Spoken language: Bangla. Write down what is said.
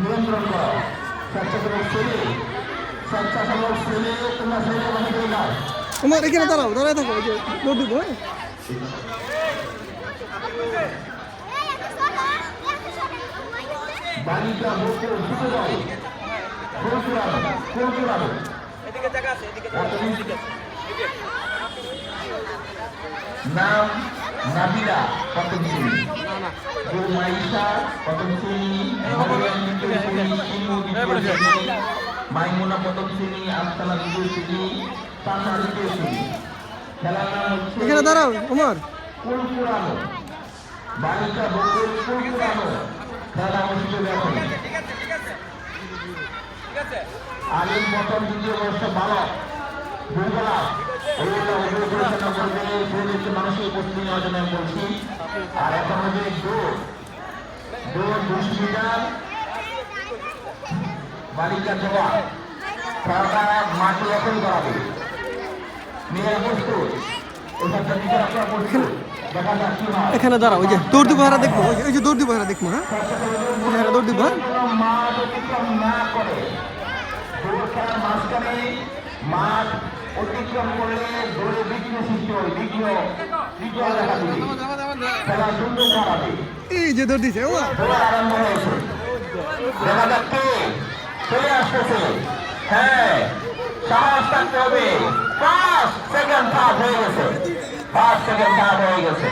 নিয়ন্ত্রণ করো। স্বেচ্ছাসেবক শ্রেণি স্বেচ্ছাসেবক শ্রেণি তোমরা শ্রেণি কথা দাও তোমার এখানে দাঁড়াও দাঁড়ায় থাকো যে দৌড় দিব হ্যাঁ? যাও। এদিকে জায়গা আছে এদিকে জায়গা আছে, এদিকে। নাম নাবিলা শ্রেণি মাইশা শ্রেণি মাইমুনা আমসালা দ্বিতীয় শ্রেণি তাসা শ্রেণি খেলার নাম হচ্ছে এখানে দাঁড়াও ওমর। কুল পুরানো বালিকা বকুল কুল পুরানো খেলা অনুষ্ঠিত এখন ঠিক আছে ঠিক আছে ঠিক আছে। আলিম প্রথম দ্বিতীয় বর্ষ বালক। মানুষের উপস্থিতি নেওয়ার জন্য বলছি আর এখন দৌড় দৌড় দুশো মিটার বালিকা জবা এখন দাঁড়াও ওই যে দৌড় দিব, হারা দেখব ওই যে- দৌড় দিব হারা দেখব হ্যাঁ হ্যাঁ দৌড় দিব হ্যাঁ মাঠ অতিক্রম করে দৌড় করলে বিঘ্ন সৃষ্টি হয় বিঘ্ন বিঘ্ন দেখা দিবে। খেলা সুন্দর করাবে এই যে দৌড় দিছে ও আরম্ভ হয়েছে। দেখা যাচ্ছে চলে আসতেছে। হ্যাঁ সাহস থাকতে হবে। পাঁচ সেকেন্ড থার্ড হয়ে গেছে। পাঁচ সেকেন্ড থার্ড হয়ে গেছে।